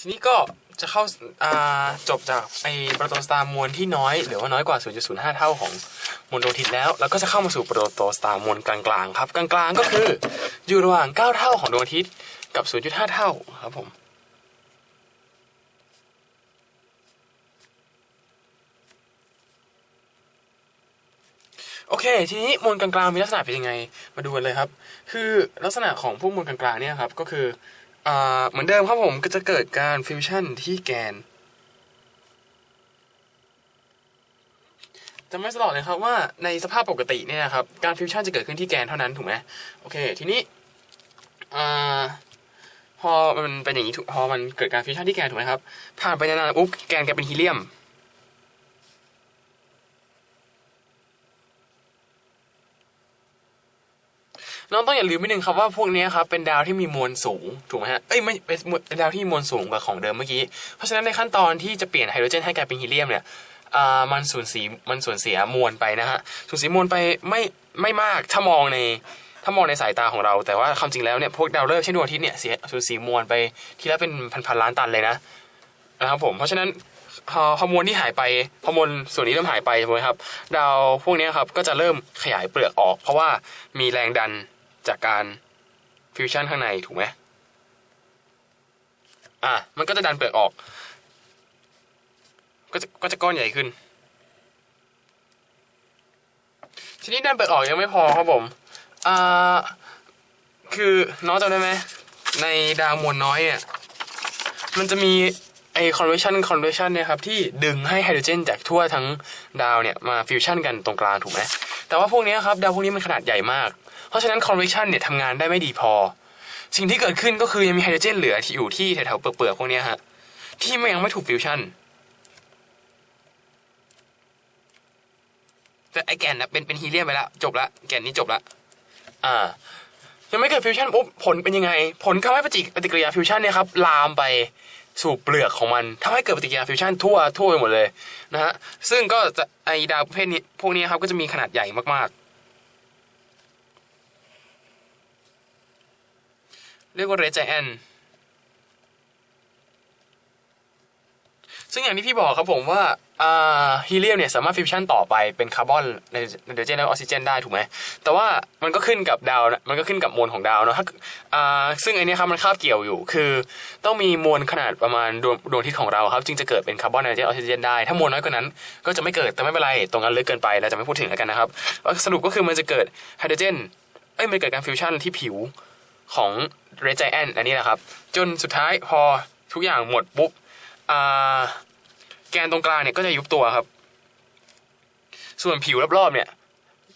ทีนี้ก็จะเข้าาจบจากไอโปรโตสตาร์มวลที่น้อยหรือว่าน้อยกว่า 0.05 เท่าของมวลดวงอาทิตย์แล้ว แล้วก็จะเข้ามาสู่โปรโตสตาร์มวลกลางๆครับกลางๆก็คืออยู่ระหว่าง 9 เท่าของดวงอาทิตย์กับ 0.5 เท่าครับผมโอเค ทีนี้มวลกลางๆมีลักษณะเป็นยังไง มาดูกันเลยครับ คือลักษณะของพวกมวลกลางๆเนี่ยครับ ก็คือ เหมือนเดิมครับผมก็จะเกิดการฟิวชั่นที่แกน จะไม่ตลอดเลยครับว่าในสภาพปกติเนี่ยครับการฟิวชั่นจะเกิดขึ้นที่แกนเท่านั้นถูกไหมโอเค ทีนี้พอมันเป็นอย่างนี้พอมันเกิดการฟิวชั่นที่แกนถูกไหมครับผ่านไปนานๆปุ๊บแกนกลายเป็นฮีเลียม น้องต้องอย่าลืมนิดนึงครับว่าพวกนี้ครับเป็นดาวที่มีมวลสูงถูกไหมฮะเอ้ยไม่เป็นดาวที่มีมวลสูงกว่าของเดิมเมื่อกี้เพราะฉะนั้นในขั้นตอนที่จะเปลี่ยนไฮโดรเจนให้กลายเป็นฮีเลียมเนี่ยมันสูญสีมันสูญเสียมวลไปนะฮะสูญเสียมวลไปไม่ไม่มากถ้ามองในถ้ามองในสายตาของเรา แต่ว่าความจริงแล้วเนี่ยพวกดาวฤกษ์เช่นดวงอาทิตย์เนี่ยเสียสูญเสียมวลไปทีละเป็นพันๆล้านตันเลยนะนะครับผมเพราะฉะนั้นพอฮอร์โมนที่หายไปฮอร์โมนส่วนนี้เริ่มหายไปใช่ไหมครับดาวพวกนี้ครับก็จะเริ่มขยายเปลือกออก เพราะว่ามีแรงดัน จากการฟิวชั่นข้างในถูกไหมอะมันก็จะดันเปลือกออก ก็จะก็จะก้อนใหญ่ขึ้น ทีนี้ดันเปลือกออกยังไม่พอครับผมอ่าคือน้องจำได้ไหมในดาวมวลน้อยเนี่ยมันจะมีไอคอนเวชันคอนเวชันเนี่ยครับที่ดึงให้ไฮโดรเจนจากทั่วทั้งดาวเนี่ยมาฟิวชั่นกันตรงกลางถูกไหมแต่ว่าพวกนี้ครับดาวพวกนี้มันขนาดใหญ่มาก เพราะฉะนั้น convection เนี่ยทำงานได้ไม่ดีพอ สิ่งที่เกิดขึ้นก็คือยังมีไฮโดรเจนเหลือที่อยู่ที่แถวๆเปลือกๆพวกนี้ฮะที่มันยังไม่ถูกฟิวชั่นแต่ไอแกนนะเป็นเป็นฮีเลียมไปแล้วจบละแกนนี้จบละอ่า ยังไม่เกิดฟิวชั่นปุ๊บผลเป็นยังไง ผลทำให้ปฏิปฏิกิริยาฟิวชั่นเนี่ยครับลามไปสู่เปลือกของมันทำให้เกิดปฏิกิริยาฟิวชั่นทั่วทั่วไปหมดเลยนะฮะซึ่งก็จะไอดาวประเภทนี้พวกนี้ครับก็จะมีขนาดใหญ่มาก เรียกว่าเรจแอนซึ่งอย่างที่พี่บอกครับผมว่าฮีเลียมเนี่ยสามารถฟิวชั่นต่อไปเป็นคาร์บอนไนโตรเจนและออกซิเจนได้ถูกไหมแต่ว่ามันก็ขึ้นกับดาวนะมันก็ขึ้นกับมวลของดาวเนาะถ้าซึ่งไอเนี้ยครับมันคาบเกี่ยวอยู่คือ ต้องมีมวลขนาดประมาณดวงดวงอาทิตย์ของเราครับจึงจะเกิดเป็นคาร์บอนไนโตรเจนออกซิเจนได้ ถ้ามวลน้อยกว่านั้น ก็จะไม่เกิดแต่ไม่เป็นไรตรงนั้นลึกเกินไปเราจะไม่พูดถึงแล้วกันนะครับสรุปก็คือมันจะเกิดไฮโดรเจนเอ้ยมันเกิดการฟิวชั่นที่ผิว ของเรจแอนอันนี้นะครับ จนสุดท้ายพอทุกอย่างหมดปุ๊บแกนตรงกลางเนี่ยก็จะยุบตัวครับ ส่วนผิวรอบๆเนี่ย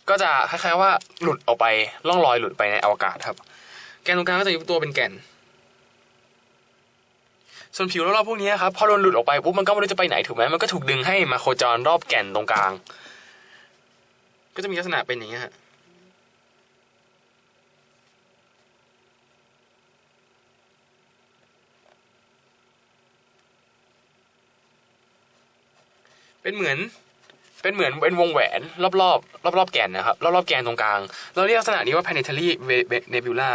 ก็จะคล้ายๆว่าหลุดออกไปล่องลอยหลุดไปในอวกาศครับ แกนตรงกลางก็จะยุบตัวเป็นแกน ส่วนผิวรอบๆพวกนี้ครับพอโดนหลุดออกไปปุ๊บมันก็ไม่รู้จะไปไหนถูกไหมมันก็ถูกดึงให้มาโคจรรอบแกนตรงกลาง ก็จะมีลักษณะเป็นอย่างนี้ฮะ เป็นเหมือน เป็นเหมือนเป็นวงแหวนรอบรอบรอบรอบแกนนะครับรอบรอบแกนตรงกลาง เราเรียกลักษณะนี้ว่า planetary nebula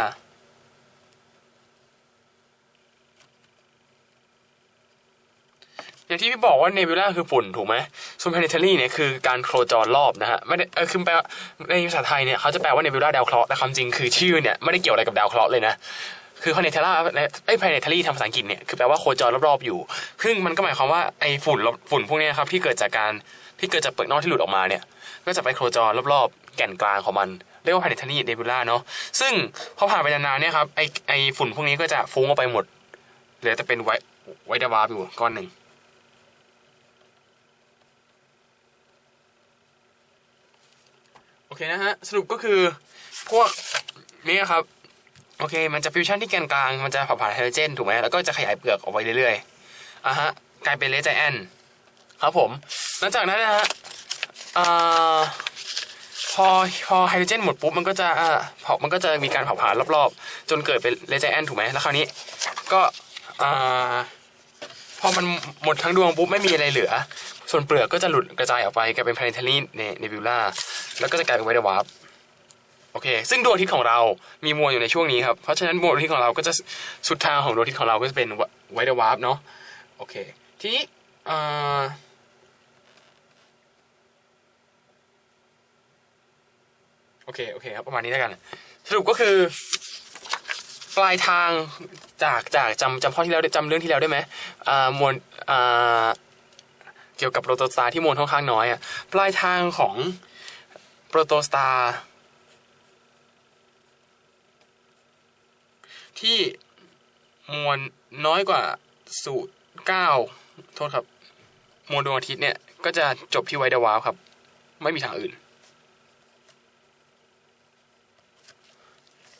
อย่างที่พี่บอกว่า nebula คือฝุ่นถูกไหมส่วน planetary เนี่ยคือการโคจรรอบนะฮะไม่ได้เออคือแปลในภาษาไทยเนี่ยเขาจะแปลว่า nebula ดาวเคราะห์แต่ความจริงคือชื่อเนี่ยไม่ได้เกี่ยวอะไรกับดาวเคราะห์เลยนะ คือ planetary ไอ้ planetary ทางภาษาอังกฤษเนี่ยคือแปลว่าโคจรรอบๆอยู่ ซึ่งมันก็หมายความว่าไอ้ฝุ่นฝุ่นพวกนี้ครับที่เกิดจากการที่เกิดจากเปลือกนอกที่หลุดออกมาเนี่ยก็จะไปโคจรรอบๆ แก่นกลางของมันเรียกว่า planetary nebula เนาะซึ่งพอผ่านไปนานๆเนี่ยครับไอ้ไอ้ฝุ่นพวกนี้ก็จะฟุ้งออกไปหมดเหลือแต่เป็นไวไวดาวาอยู่ก้อนหนึ่งโอเคนะฮะสรุปก็คือพวกนี้ครับ โอเค มันจะฟิวชั่นที่แกนกลาง มันจะเผาผลาญไฮโดรเจนถูกไหมแล้วก็จะขยายเปลือกออกไปเรื่อยๆอะฮะกลายเป็นเลจแอนครับผม หลังจากนั้นนะฮะอ่าพอพอไฮโดรเจนหมดปุ๊บมันก็จะเผามันก็จะมีการเผาผลาญรอบๆ จนเกิดเป็นเลจแอนถูกไหมแล้วคราวนี้ก็พอมันหมดทั้งดวงปุ๊บไม่มีอะไรเหลือ ส่วนเปลือกก็จะหลุดกระจายออกไปกลายเป็น planetary nebula แล้วก็จะกลายเป็นไวท์วาร์ป โอเค ซึ่งดวงอาทิตย์ของเรามีมวลอยู่ในช่วงนี้ครับ เพราะฉะนั้นมวลดวงอาทิตย์ของเราก็จะสุดทางของดวงอาทิตย์ของเราก็จะเป็นไวเดอร์วาร์ปเนาะ โอเค ทีนี้โอเค โอเคครับ ประมาณนี้แล้วกัน สรุปก็คือ ปลายทางจากจากจำจำข้อที่แล้วจำเรื่องที่แล้วได้ไหมมวลเกี่ยวกับโปรโตสตาร์ที่มวลค่อนข้างน้อยอะ ปลายทางของโปรโตสตาร์ ที่มวลน้อยกว่าสูตรเก้าโทษครับ มวลดวงอาทิตย์เนี่ย ก็จะจบที่ไวเดอร์วาลครับ ไม่มีทางอื่น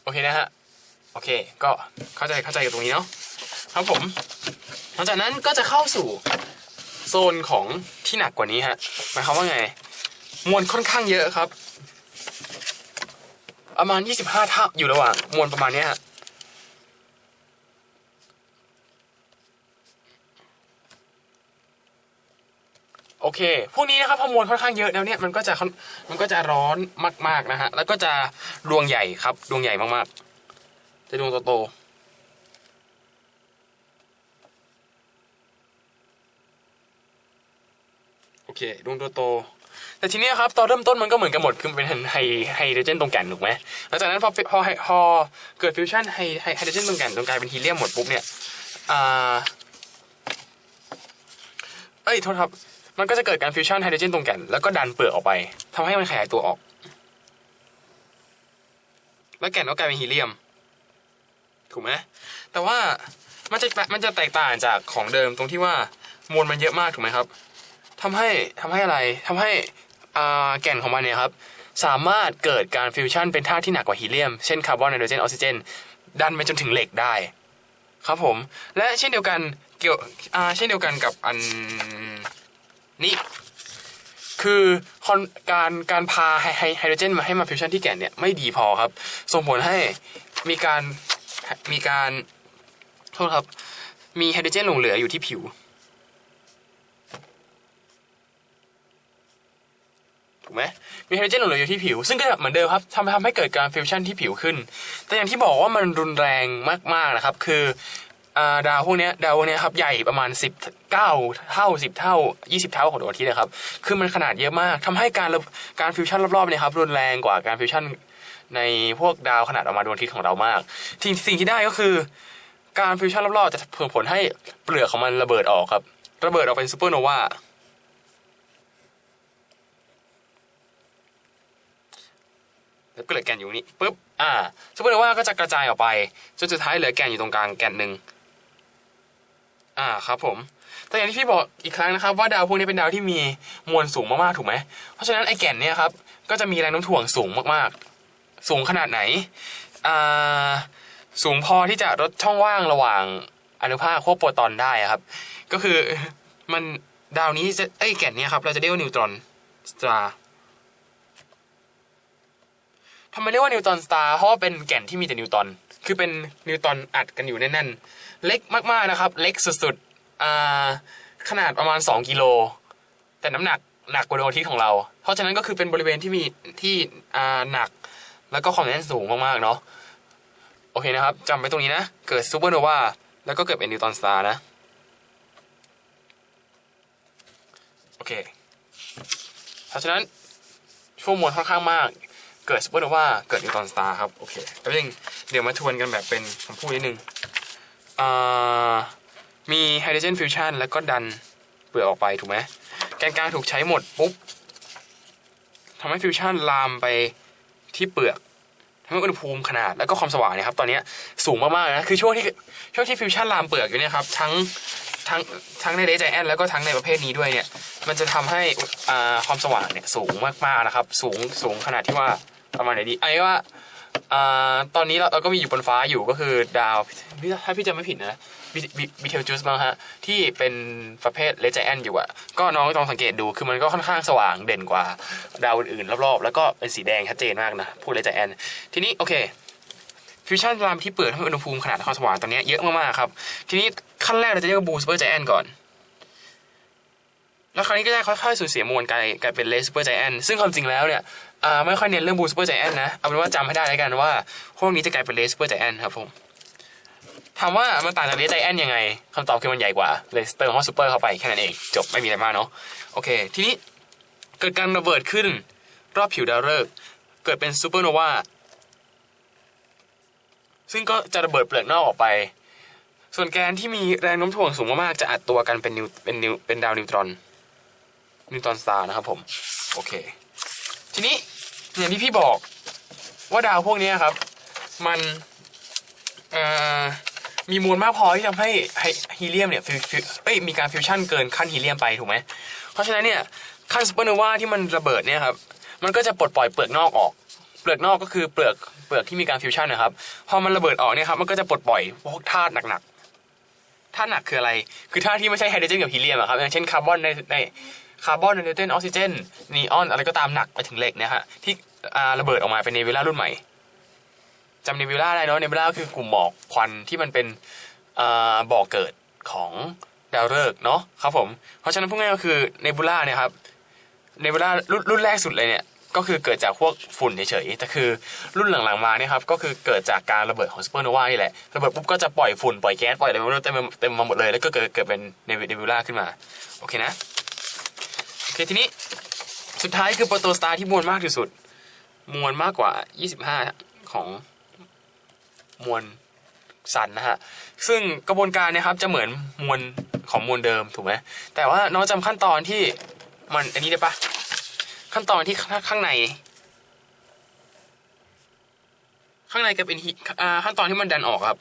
โอเคนะฮะ โอเค ก็เข้าใจเข้าใจกับตรงนี้เนาะครับผม หลังจากนั้นก็จะเข้าสู่โซนของที่หนักกว่านี้ฮะหมายความว่าไง มวลค่อนข้างเยอะครับ ประมาณ 25เท่าอยู่ระหว่างมวลประมาณนี้ฮะ โอเค พวกนี้นะครับพอมวลค่อนข้างเยอะแล้วเนี่ยมันก็จะมันก็จะร้อนมากๆนะฮะ แล้วก็จะดวงใหญ่ครับ ดวงใหญ่มากๆ จะดวงโตๆโอเคดวงโตๆแต่ทีนี้ครับตอนเริ่มต้นมันก็เหมือนกันหมดคือมันเป็นไฮไฮโดรเจนตรงแก่นถูกไหมหลังจากนั้นพอพอพอเกิดฟิวชั่นไฮไฮไฮโดรเจนตรงแก่นตรงกลายเป็นฮีเลียมหมดปุ๊บเนี่ยอ่าเอ้ยโทษครับ มันก็จะเกิดการฟิวชั่นไฮโดรเจนตรงแก่นแล้วก็ดันเปลือกออกไปทำให้มันขยายตัวออก แล้วแก่นก็กลายเป็นฮีเลียม ถูกไหมแต่ว่ามันจะมันจะแตกต่างจากของเดิมตรงที่ว่ามวลมันเยอะมากถูกไหมครับทำให้ทำให้อะไรทำให้อ่าแก่นของมันเนี่ยครับ สามารถเกิดการฟิวชั่นเป็นธาตุที่หนักกว่าฮีเลียม เช่นคาร์บอนไนโตรเจนออกซิเจนดันไปจนถึงเหล็กได้ ครับผม และเช่นเดียวกันเกี่ยวเช่นเดียวกันกับอัน นี้คือคการการพาไฮไฮโดรเจนมาให้มาฟิวชันที่แก่นเนี่ยไม่ดีพอครับ ส่งผลให้มีการมีการโทษครับ มีไฮโดรเจนหลงเหลืออยู่ที่ผิว ถูกไหมมีไฮโดรเจนหลงเหลืออยู่ที่ผิว ซึ่งก็เหมือนเดิมครับทำทำให้เกิดการฟิวชันที่ผิวขึ้น แต่อย่างที่บอกว่ามันรุนแรงมากๆนะครับ คือ ดาวพวกเนี้ยดาวพวกเนี้ยครับใหญ่ประมาณ 10 9 เท่า 10 เท่า 20 เท่าของดวงอาทิตย์นะครับคือมันขนาดเยอะมากทำให้การระการฟิวชั่นรอบๆเนี่ยครับรุนแรงกว่าการฟิวชั่นในพวกดาวขนาดออกมาดวงอาทิตย์ของเรามากสิ่งสิ่งที่ได้ก็คือ การฟิวชั่นรอบๆจะส่งผลให้เปลือกของมันระเบิดออกครับ ระเบิดออกเป็นซูเปอร์โนวาแล้วก็เหลือแก่นอยู่นี่ปุ๊บอ่าซูเปอร์โนวาก็จะกระจายออกไปจนสุดท้ายเหลือแก่นอยู่ตรงกลางแก่นหนึ่ง อ่าครับผมแต่อย่างที่พี่บอกอีกครั้งนะครับ ว่าดาวพวกนี้เป็นดาวที่มีมวลสูงมากๆถูกไหมเพราะฉะนั้นไอ้แก่นเนี่ยครับก็จะมีแรงโน้มถ่วงสูงมากๆ สูงขนาดไหนอ่าสูงพอที่จะลดช่องว่างระหว่างอนุภาคพวกโปรตอนได้ครับ ก็คือมันดาวนี้จะไอ้แก่นเนี่ยครับเราจะเรียกว่านิวตรอนสตาร์ทำไมเรียกว่านิวตรอนสตาร์เพราะว่าเป็นแก่นที่มีแต่นิวตรอนคือเป็นนิวตรอนอัดกันอยู่แน่นๆ เล็กมากๆนะครับ เล็กสุดๆขนาดประมาณ 2 กิโล แต่น้ำหนักหนักกว่าดวงอาทิตย์ของเรา เพราะฉะนั้นก็คือเป็นบริเวณที่มีที่หนัก แล้วก็ความแน่นสูงมากๆเนาะโอเคนะครับจำไว้ตรงนี้นะ เกิดซูเปอร์โนวาแล้วก็เกิดเป็นนิวตอนสตาร์นะโอเคเพราะฉะนั้นช่วงมวลค่อนข้างมาก เกิดซูเปอร์โนวาเกิดนิวตอนสตาร์ครับโอเคแล้วยังเดี๋ยวมาทวนกันแบบเป็นคำพูดนิดนึง มีไฮโดรเจนฟิวชันแล้วก็ดันเปลือกออกไปถูกไหมแกนกลางถูกใช้หมดปุ๊บทำให้ฟิวชันลามไปที่เปลือกทำให้อุณหภูมิขนาดแล้วก็ความสว่างเนี่ยครับตอนนี้สูงมากๆนะคือช่วงที่ช่วงที่ฟิวชันลามเปลือกอยู่เนี่ยครับทั้งทั้งทั้งในเดจแอนแล้วก็ทั้งในประเภทนี้ด้วยเนี่ย มันจะทำให้อ่าความสว่างเนี่ยสูงมากๆนะครับ สูงสูงขนาดที่ว่าประมาณไหนดีไอ้ว่า อ่าตอนนี้เราก็มีอยู่บนฟ้าอยู่ก็คือดาว ถ้าพี่จำไม่ผิดนะบิเทลจูสมั้งฮะที่เป็นประเภทเลจแอนอยู่อะก็น้องลองสังเกตดูคือมันก็ค่อนข้างสว่างเด่นกว่าดาวอื่นๆรอบๆ แล้วก็เป็นสีแดงชัดเจนมากนะพวกเลจแอนทีนี้โอเคฟิวชั่นลามที่เปิดให้อุณหภูมิขนาดความสว่างตอนนี้เยอะมากๆครับ ทีนี้ขั้นแรกเราจะเรียกว่าบูสเปอร์ไจแอนก่อน แล้วคราวนี้ก็จะค่อยๆสูญเสียมวลกลายกลายเป็นเลสเปอร์ไจแอนซึ่งความจริงแล้วเนี่ย อ่าไม่ค่อยเน้นเรื่องบูซูเปอร์ไจแอนนะ เอาเป็นว่าจำให้ได้แล้วกันว่าพวกนี้จะกลายเป็นเลสซูเปอร์ไจแอนครับผมถามว่ามันต่างจากเลสไจแอนยังไงคำตอบคือมันใหญ่กว่าเลยเติมห้อซูเปอร์เข้าไปแค่นั้นเองจบไม่มีอะไรมากเนาะโอเค ทีนี้เกิดการระเบิดขึ้น รอบผิวดาวฤกษ์เกิดเป็นซูเปอร์โนวาซึ่งก็จะระเบิดเปลือกนอกออกไป ส่วนแกนที่มีแรงโน้มถ่วงสูงมากๆจะอัดตัวกันเป็นนิวเป็นนิวเป็นดาวนิวตรอนนิวตรอนสตาร์นะครับผม โอเค ทีนี้อย่างที่พี่บอกว่าดาวพวกนี้ครับ มันมีมวลมากพอที่ทำให้ฮีเลียมเนี่ยฟิวเอ้ยมีการฟิวชั่นเกินขั้นฮีเลียมไปถูกไหมเพราะฉะนั้นเนี่ยขั้นซูเปอร์โนวาที่มันระเบิดเนี่ยครับมันก็จะปลดปล่อยเปลือกนอกออก เปลือกนอกก็คือเปลือกเปลือกที่มีการฟิวชั่นนะครับพอมันระเบิดออกเนี่ยครับมันก็จะปลดปล่อยพวกธาตุหนักๆธาตุหนักคืออะไร คือธาตุที่ไม่ใช่ไฮโดรเจนกับฮีเลียมอะครับอย่างเช่นคาร์บอนในใน คาร์บอนไนโตรเจนออกซิเจนนีออนอะไรก็ตามหนักไปถึงเหล็กเนี่ยฮะที่ระเบิดออกมาเป็นเนวิลารุ่นใหม่จำเนวิลาได้เนาะเนวิลาคือกลุ่มหมอกควันที่มันเป็นบ่อเกิดของดาวฤกษ์เนาะครับผม เพราะฉะนั้นพวกนี้ก็คือเนบูล่าเนี่ยครับเนบูล่ารุ่นรุ่นแรกสุดเลยเนี่ยก็คือเกิดจากพวกฝุ่นเฉยๆแต่คือรุ่นหลังๆมาเนี่ยครับก็คือเกิดจากการระเบิดของซูเปอร์โนวานี่แหละระเบิดปุ๊บก็จะปล่อยฝุ่นปล่อยแก๊สปล่อยอะไรไม่รู้เต็มเต็มมาหมดเลยแล้วก็เกิดเกิดเป็นเนวิล่าขึ้นมาโอเคนะ เคทีนี้สุดท้ายคือโปรโตสตาร์ที่มวลมากที่สุด มวลมากกว่า 25 ของมวลสันนะฮะ ซึ่งกระบวนการนะครับจะเหมือนมวลของมวลเดิมถูกไหมแต่ว่าน้องจำขั้นตอนที่มันอันนี้ได้ปะขั้นตอนที่ข้างางใน ข้างในก็เป็นฮิอ่าขั้นตอนที่มันดันออกครับ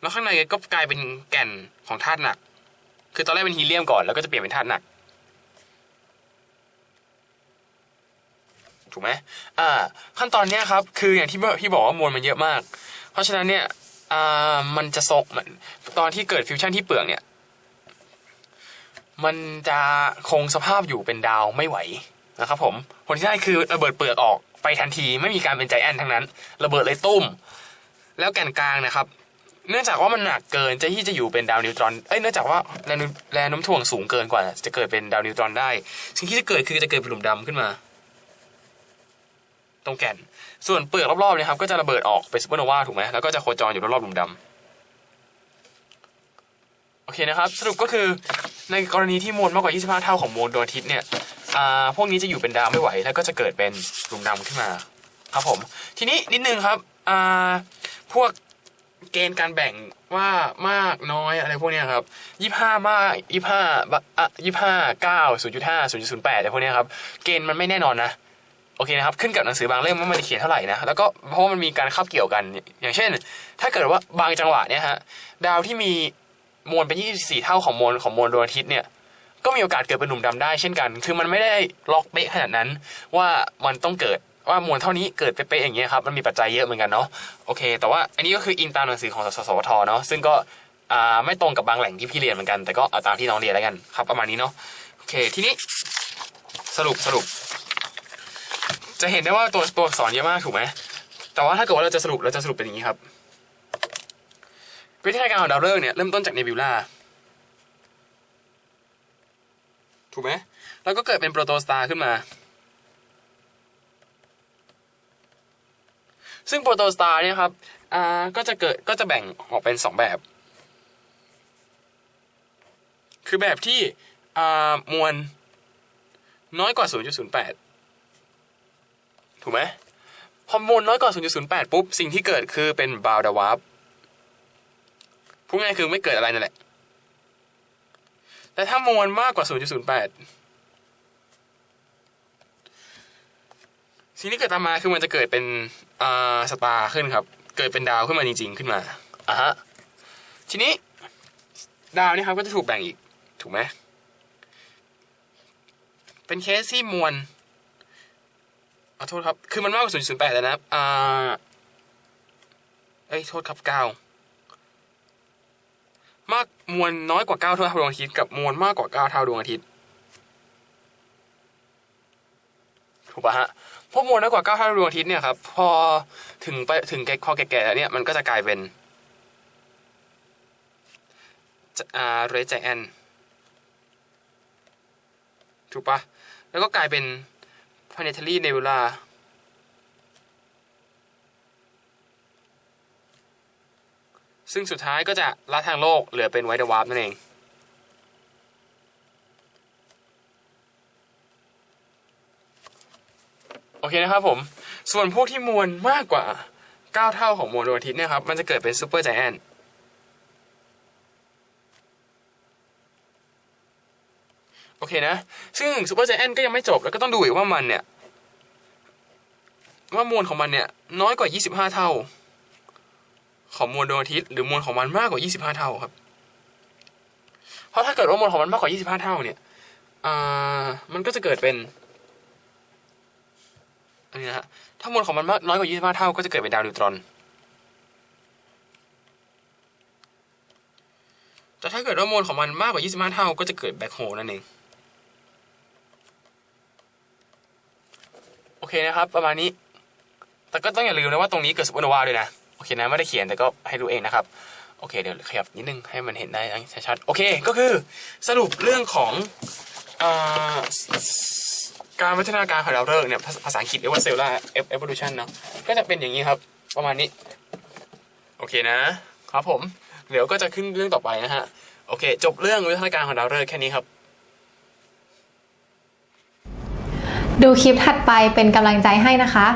แล้วข้างในก็กลายเป็นแก่นของธาตุหนัก คือตอนแรกเป็นฮีเลียมก่อนแล้วก็จะเปลี่ยนเป็นธาตุหนัก ถูกไหมอ่า ขั้นตอนเนี้ยครับ คืออย่างที่พี่บอกว่ามวลมันเยอะมาก เพราะฉะนั้นเนี่ยอ่ามันจะซกมันตอนที่เกิดฟิวชั่นที่เปลือกเนี่ย มันจะคงสภาพอยู่เป็นดาวไม่ไหวนะครับผมผลที่ได้คือระเบิดเปลือกออกไปทันทีไม่มีการเป็นใจแอนทั้งนั้น ระเบิดเลยตุ้ม แล้วแก่นกลางนะครับ เนื่องจากว่ามันหนักเกินจะที่จะอยู่เป็นดาวนิวตรอนเอ้ยเนื่องจากว่าแรงแรงโน้มถ่วงสูงเกินกว่า จะเกิดเป็นดาวนิวตรอนได้ สิ่งที่จะเกิดคือจะเกิดเป็นหลุมดำขึ้นมา ตรงแก่น ส่วนเปลือกรอบๆเนี่ยครับก็จะระเบิดออกเป็นซูเปอร์โนวาถูกไหมแล้วก็จะโคจรอยู่รอบๆหลุมดำโอเคนะครับ สรุปก็คือในกรณีที่มวลมากกว่า 25 เท่าของมวลดวงอาทิตย์เนี่ยพวกนี้จะอยู่เป็นดาวไม่ไหว แล้วก็จะเกิดเป็นหลุมดำขึ้นมาครับผม ทีนี้นิดนึงครับพวกเกณฑ์การแบ่งว่ามากน้อยอะไรพวกนี้ครับ25มาก25บะอะ25 9 0.5 0.08อะไรพวกนี้ครับ เกณฑ์มันไม่แน่นอนนะ อเคนะครับขึ้นกับหนังสือบางเล่มว่ามันเขียนเท่าไหร่นะแล้วก็เพราะมันมีการคาบเกี่ยวกัน อย่างเช่น ถ้าเกิดว่าบางจังหวะเนี่ยฮะดาวที่มีมวลเป็น 24 เท่าของมวลของมวลดวงอาทิตย์เนี่ยก็มีโอกาสเกิดเป็นหนุ่มดำได้เช่นกัน คือมันไม่ได้ล็อกเป๊ะขนาดนั้นว่ามันต้องเกิดว่ามวลเท่านี้เกิดเป๊ะๆอย่างเงี้ยครับมันมีปัจจัยเยอะเหมือนกันเนาะโอเค แต่ว่าอันนี้ก็คืออิงตามหนังสือของสสวทเนาะซึ่งก็อ่าไม่ตรงกับบางแหล่งที่พี่เรียนเหมือนกันแต่ก็เอาตามที่น้องเรียนแล้วกันครับประมาณนี้เนาะโอเคทีนี้สรุปสรุป จะเห็นได้ว่าตัวตัวอักษรเยอะมากถูกไหมแต่ว่าถ้าเกิดว่าเราจะสรุปเราจะสรุปเป็นอย่างนี้ครับวิธีการของดาวฤกษ์เนี่ยเริ่มต้นจากเนบิวลาถูกไหมแล้วก็เกิดเป็นโปรโตสตาร์ขึ้นมา ซึ่งโปรโตสตาร์เนี่ยครับอ่าก็จะเกิดก็จะแบ่งออกเป็นสองแบบ คือแบบที่อ่ามวลน้อยกว่า 0.08 ถูกไหมพอมวลน้อยกว่า 0.08 ปุ๊บ สิ่งที่เกิดคือเป็นบาวดาวาร์ปพูดง่ายคือไม่เกิดอะไรนั่นแหละ แต่ถ้ามวลมากกว่า 0.08 สิ่งที่เกิดตามมาคือมันจะเกิดเป็นอ่าสตาร์ขึ้นครับ เกิดเป็นดาวขึ้นมาจริง ๆ ขึ้นมาอะฮะ ทีนี้ ดาวนี่ครับก็จะถูกแบ่งอีก ถูกไหม เป็นเคสที่มวล อโทษครับ คือมันมากกว่า0.08แปดเล้วนะครับ อ่า เอ้ย โทษครับ9มากมวลน้อยกว่า9เท่าดวงอาทิตย์กับมวลมากกว่า9เท่าดวงอาทิตย์ ถูกปะฮะพวกมวลน้อยกว่า9เท่าดวงอาทิตย์เนี่ยครับ พอถึงไปถึงแก่พอแก่ๆแล้วเนี่ย มันก็จะกลายเป็นจะอ่าเรจแอนถูกปะแล้วก็กลายเป็น planetary nebula ซึ่งสุดท้ายก็จะละทางโลกเหลือเป็นไวท์วาร์ปนั่นเอง โอเคนะครับผม ส่วนพวกที่มวลมากกว่า 9 เท่าของมวลดวงอาทิตย์เนี่ยครับ มันจะเกิดเป็นซูเปอร์ไจแอน โอเคนะ ซึ่งซูเปอร์ไจแอนก็ยังไม่จบแล้วก็ต้องดูอีกว่ามันเนี่ย ว่ามวลของมันเนี่ย น้อยกว่า 25 เท่า ของมวลดวงอาทิตย์หรือมวลของมันมากกว่า 25 เท่าครับ เพราะถ้าเกิดว่ามวลของมันมากกว่า 25 เท่าเนี่ยอ่ามันก็จะเกิดเป็นอันนี้นะฮะถ้ามวลของมันมากน้อยกว่า 25 เท่า ก็จะเกิดเป็นดาวนิวตรอน แต่ถ้าเกิดว่ามวลของมันมากกว่า 25 เท่า ก็จะเกิดแบ็คโฮนั่นเอง โอเคนะครับ ประมาณนี้ แต่ก็ต้องอย่าลืมนะว่าตรงนี้เกิดซูเปอร์โนวาด้วยนะ โอเคนะไม่ได้เขียนแต่ก็ให้รู้เองนะครับ โอเคเดี๋ยวขยับนิดนึงให้มันเห็นได้ชัดๆ โอเคก็คือสรุปเรื่องของอ่าการพัฒนาการของดาวฤกษ์เนี่ยภาภาษาอังกฤษเรียกว่าเซลล่าเอฟเอฟ o l u t i o n เนาะก็จะเป็นอย่างนี้ครับ ประมาณนี้ โอเคนะครับผม เดี๋ยวก็จะขึ้นเรื่องต่อไปนะฮะ โอเค จบเรื่องวิวัฒนาการของดาวฤกษ์แค่นี้ครับ ดูคลิปถัดไปเป็นกำลังใจให้นะคะ